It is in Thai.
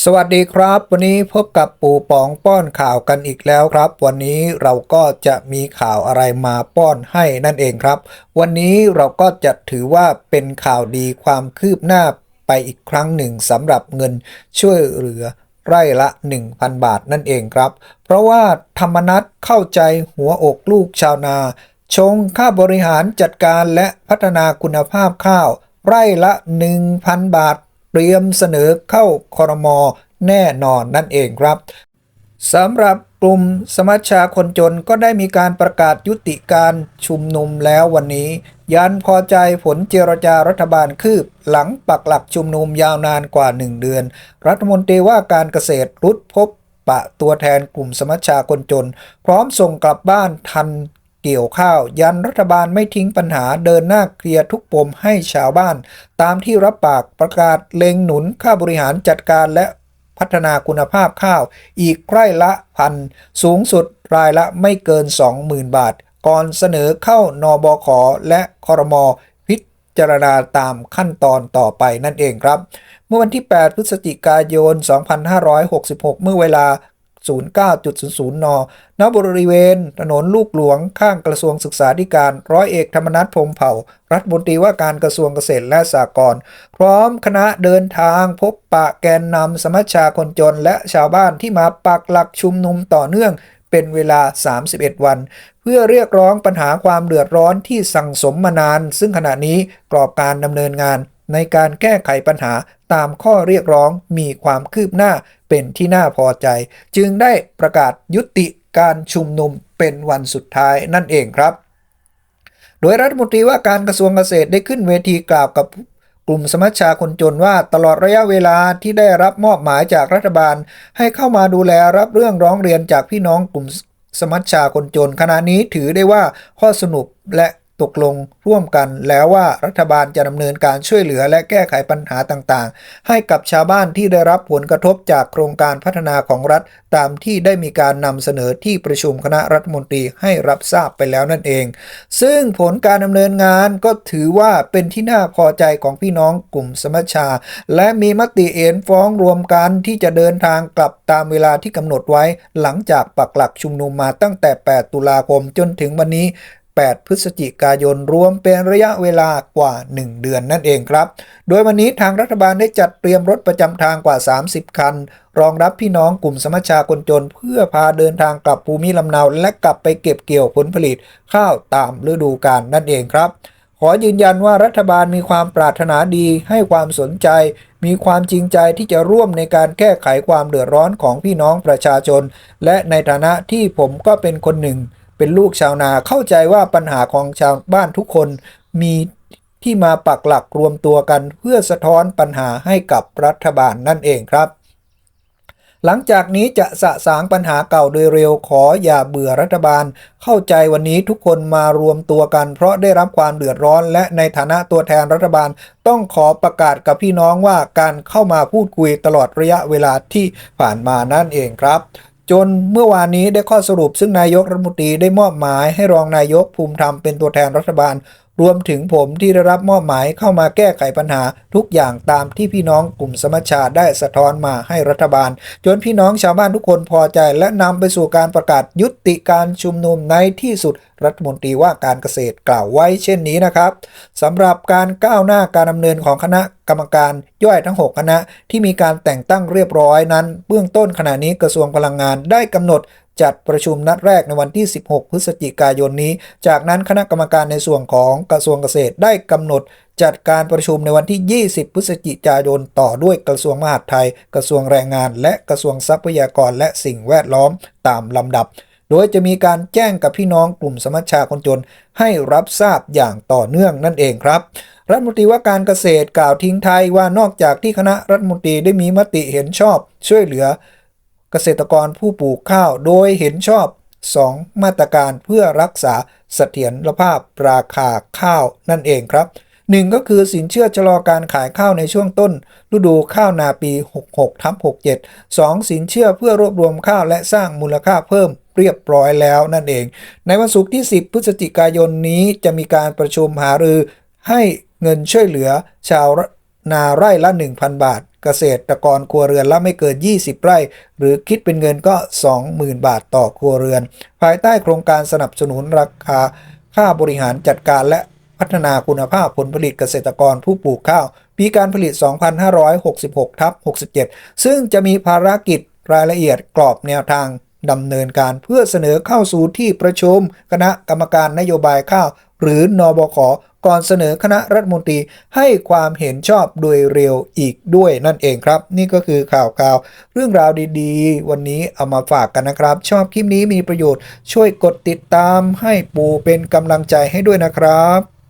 สวัสดีครับ วันนี้พบกับปู่ป๋องป้อนข่าวกันอีกแล้วครับ วันนี้เราก็จะมีข่าวอะไรมาป้อนให้นั่นเองครับ วันนี้เราก็จะถือว่าเป็นข่าวดีความคืบหน้าไปอีกครั้งหนึ่งสำหรับเงินช่วยเหลือไร่ละ 1,000 บาทนั่นเองครับ เพราะว่าธรรมนัตเข้าใจหัวอกลูกชาวนา ชงค่าบริหารจัดการและพัฒนาคุณภาพข้าว ไร่ละ 1,000 บาท เตรียมเสนอเข้าคอรมอแน่นอนนั่นเองครับสำหรับกลุ่มสมัชชาคนจนก็ได้มีการประกาศยุติการชุมนุมแล้ววันนี้ ยันพอใจผลเจรจารัฐบาลคืบ หลังปักหลักชุมนุมยาวนานกว่า 1 เดือน รัฐมนตรีว่าการเกษตรรุดพบปะตัวแทนกลุ่มสมัชชาคนจน พร้อมส่งกลับบ้านทัน เกี่ยวข้าว ยันรัฐบาลไม่ทิ้งปัญหาเดินหน้าเคลียร์ทุกปมให้ชาวบ้าน ตามที่รับปากประกาศเล็งหนุนค่าบริหารจัดการและพัฒนาคุณภาพข้าว อีกไร่ละพันสูงสุดรายละไม่เกิน 20,000 บาท ก่อนเสนอเข้านอบขและคอรมอพิจารณาตามขั้นตอนต่อไปนั่นเองครับ เมื่อวันที่ 8 พฤศจิกายน 2566 เมื่อเวลา 09.00 น ณ บริเวณ ถนนลูกหลวง ข้างกระทรวงศึกษาธิการ ร้อยเอกธรรมนัฐพรหมเผ่า รัฐมนตรีว่าการกระทรวงเกษตรและสหกรณ์ พร้อมคณะเดินทางพบปะแกนนำสมัชชาคนจนและชาวบ้านที่มาปักหลักชุมนุมต่อเนื่องเป็นเวลา 31 วัน เพื่อเรียกร้องปัญหาความเดือดร้อนที่สั่งสมมานาน ซึ่งขณะนี้กรอบการดำเนินงาน ในการแก้ไขปัญหาตามข้อเรียกร้องมีความคืบหน้าเป็นที่น่าพอใจ จึงได้ประกาศยุติการชุมนุมเป็นวันสุดท้ายนั่นเองครับ โดยรัฐมนตรีว่าการกระทรวงเกษตรได้ขึ้นเวทีกล่าวกับกลุ่มสมัชชาคนจนว่าตลอดระยะเวลาที่ได้รับมอบหมายจากรัฐบาล ให้เข้ามาดูแลรับเรื่องร้องเรียนจากพี่น้องกลุ่มสมัชชาคนจนขณะนี้ถือได้ว่าข้อสรุปและ ตกลงร่วมกันแล้วว่ารัฐบาลจะดำเนินการช่วยเหลือและแก้ไขปัญหาต่างๆ ให้กับชาวบ้านที่ได้รับผลกระทบจากโครงการพัฒนาของรัฐ ตามที่ได้มีการนำเสนอที่ประชุมคณะรัฐมนตรีให้รับทราบไปแล้วนั่นเอง ซึ่งผลการดำเนินงานก็ถือว่าเป็นที่น่าพอใจของพี่น้องกลุ่มสมัชชา และมีมติเอ็นฟ้องรวมกันที่จะเดินทางกลับตามเวลาที่กำหนดไว้ หลังจากปักหลักชุมนุมมาตั้งแต่ 8 ตุลาคมจนถึงวันนี้ 8 พฤศจิกายนรวมเป็นระยะเวลากว่า 1 เดือนนั่นเองครับ โดยวันนี้ทางรัฐบาลได้จัดเตรียมรถประจำทางกว่า 30 คัน รองรับพี่น้องกลุ่มสมัชชาคนจน เพื่อพาเดินทางกลับภูมิลำเนาและกลับไปเก็บเกี่ยวผลผลิตข้าวตามฤดูกาลนั่นเองครับขอยืนยันว่ารัฐบาลมีความปรารถนาดีให้ความสนใจ มีความจริงใจที่จะร่วมในการแก้ไขความเดือดร้อนของพี่น้องประชาชน และในฐานะที่ผมก็เป็นคนหนึ่ง เป็นลูกชาวนาเข้าใจว่าปัญหาของชาวบ้านทุกคนมีที่มาปักหลักรวมตัวกันเพื่อสะท้อนปัญหาให้กับรัฐบาลนั่นเองครับ หลังจากนี้จะสะสางปัญหาเก่าโดยเร็วขออย่าเบื่อรัฐบาล เข้าใจวันนี้ทุกคนมารวมตัวกัน เพราะได้รับความเดือดร้อน และในฐานะตัวแทนรัฐบาลต้องขอประกาศกับพี่น้องว่าการเข้ามาพูดคุยตลอดระยะเวลาที่ผ่านมานั่นเองครับ จนเมื่อวานนี้ได้ข้อสรุปซึ่งนายกรัฐมนตรีได้มอบหมายให้รองนายกภูมิธรรมเป็นตัวแทนรัฐบาล รวมถึงผมที่ได้รับมอบหมายเข้ามาแก้ไขปัญหาทุกอย่างตามที่พี่น้องกลุ่มสมัชชาได้สะท้อนมาให้รัฐบาล จนพี่น้องชาวบ้านทุกคนพอใจ และนำไปสู่การประกาศยุติการชุมนุมในที่สุดรัฐมนตรีว่าการเกษตรกล่าวไว้เช่นนี้นะครับสำหรับการก้าวหน้าการดำเนินของคณะกรรมการย่อยทั้ง 6 คณะที่มีการแต่งตั้งเรียบร้อยนั้น เบื้องต้นขณะนี้กระทรวงพลังงานได้กำหนด จัดประชุมนัดแรกในวันที่ 16 พฤศจิกายนนี้ จากนั้นคณะกรรมการในส่วนของกระทรวงเกษตรได้กำหนดจัดการประชุมในวันที่ 20 พฤศจิกายน ต่อด้วยกระทรวงมหาดไทย กระทรวงแรงงาน และกระทรวงทรัพยากรและสิ่งแวดล้อมตามลำดับ โดยจะมีการแจ้งกับพี่น้องกลุ่มสมัชชาคนจน ให้รับทราบอย่างต่อเนื่องนั่นเองครับรัฐมนตรีว่าการเกษตรกล่าวทิ้งท้ายว่านอกจากที่คณะรัฐมนตรีได้มีมติเห็นชอบช่วยเหลือ เกษตรกรผู้ปลูกข้าวโดยเห็นชอบ 2 มาตรการเพื่อรักษาเสถียรภาพราคาข้าวนั่นเองครับ 1 ก็คือสินเชื่อชะลอการขายข้าวในช่วงต้น ฤดูข้าวนาปี 66ทับ67 2 สินเชื่อเพื่อรวบรวมข้าวและสร้างมูลค่าเพิ่มเรียบร้อยแล้วนั่นเอง ในวันศุกร์ที่ 10 พฤศจิกายนนี้จะมีการประชุมหารือให้เงินช่วยเหลือชาว นาไร่ละ 1,000 บาท เกษตรกรครัวเรือนละไม่เกิน 20 ไร่ หรือคิดเป็นเงินก็ 20,000 บาทต่อครัวเรือน ภายใต้โครงการสนับสนุนราคาค่าบริหารจัดการและพัฒนาคุณภาพผลผลิตเกษตรกรผู้ปลูกข้าว ปีการผลิต 2566ทับ67 ซึ่งจะมีภารกิจรายละเอียดกรอบแนวทางดำเนินการเพื่อเสนอเข้าสู่ที่ประชุม คณะกรรมการนโยบายข้าว หรือนอบขก่อนเสนอคณะรัฐมนตรีให้ความเห็นชอบโดยเร็วอีกด้วยนั่นเองครับ นี่ก็คือข่าวข่าวเรื่องราวดีๆ วันนี้เอามาฝากกันนะครับ ชอบคลิปนี้มีประโยชน์ช่วยกดติดตามให้ปูเป็นกำลังใจให้ด้วยนะครับ